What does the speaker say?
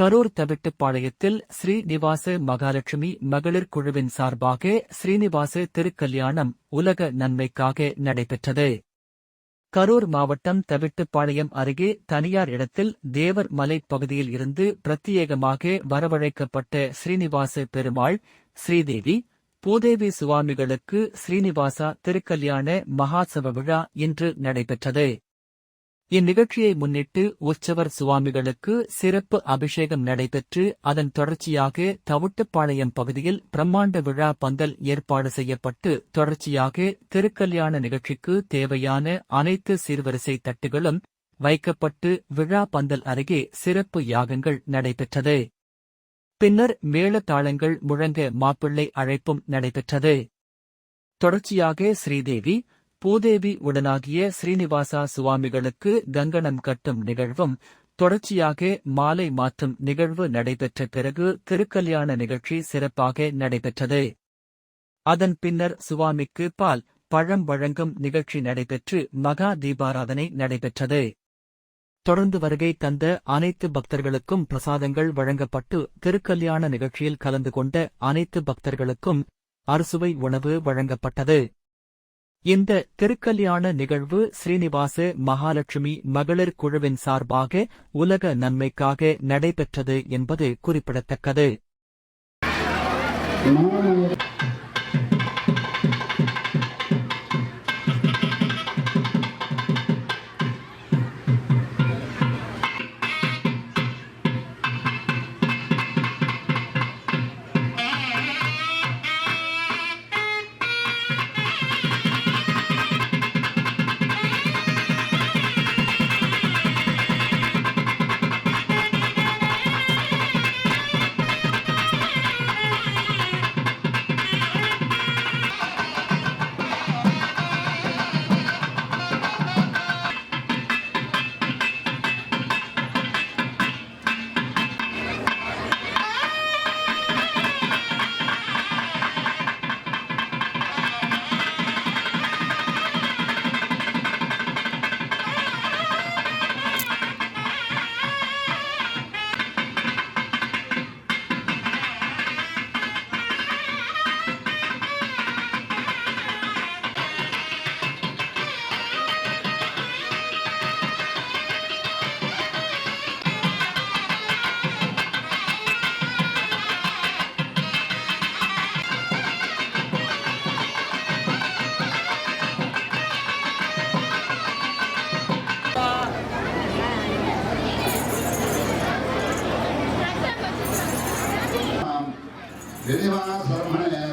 கரூர் தவிட்டுப்பாளையத்தில் ஸ்ரீநிவாச மகாலட்சுமி மகளிர் குழுவின் சார்பாக ஸ்ரீனிவாச திருக்கல்யாணம் உலக நன்மைக்காக நடைபெற்றது. கரூர் மாவட்டம் தவிட்டுப்பாளையம் அருகே தனியார் இடத்தில் தேவர் மலை பகுதியில் இருந்து பிரத்யேகமாக வரவழைக்கப்பட்ட ஸ்ரீனிவாச பெருமாள் ஸ்ரீதேவி பூதேவி சுவாமிகளுக்கு ஸ்ரீனிவாசா திருக்கல்யாண மகாசவ விழா இன்று நடைபெற்றது. இந்நிகழ்ச்சியை முன்னிட்டு உற்சவர் சுவாமிகளுக்கு சிறப்பு அபிஷேகம் நடைபெற்று அதன் தொடர்ச்சியாக தவிட்டுப்பாளையம் பகுதியில் பிரம்மாண்ட விழா பந்தல் ஏற்பாடு செய்யப்பட்டு தொடர்ச்சியாக திருக்கல்யாண நிகழ்ச்சிக்கு தேவையான அனைத்து சீர்வரிசை தட்டுகளும் வைக்கப்பட்டு விழா பந்தல் அருகே சிறப்பு யாகங்கள் நடைபெற்றது. பின்னர் மேளதாளங்கள் முழங்க மாப்பிள்ளை அழைப்பும் நடைபெற்றது. தொடர்ச்சியாக ஸ்ரீதேவி பூதேவி உடனாகிய ஸ்ரீனிவாசா சுவாமிகளுக்கு கங்கணம் கட்டும் நிகழ்வும் தொடர்ச்சியாக மாலை மாற்றும் நிகழ்வு நடைபெற்ற பிறகு திருக்கல்யாண நிகழ்ச்சி சிறப்பாக நடைபெற்றது. அதன் பின்னர் சுவாமிக்கு பால் பழம் வழங்கும் நிகழ்ச்சி நடைபெற்று மகா தீபாராதனை நடைபெற்றது. தொடர்ந்து வருகை தந்த அனைத்து பக்தர்களுக்கும் பிரசாதங்கள் வழங்கப்பட்டு திருக்கல்யாண நிகழ்ச்சியில் கலந்து கொண்ட அனைத்து பக்தர்களுக்கும் அறுசுவை உணவு வழங்கப்பட்டது. இந்த திருக்கல்யாண நிகழ்வு ஸ்ரீனிவாச மகாலட்சுமி மகளிர் குழுவின் சார்பாக உலக நன்மைக்காக நடைபெற்றது என்பது குறிப்பிடத்தக்கது. Gracias.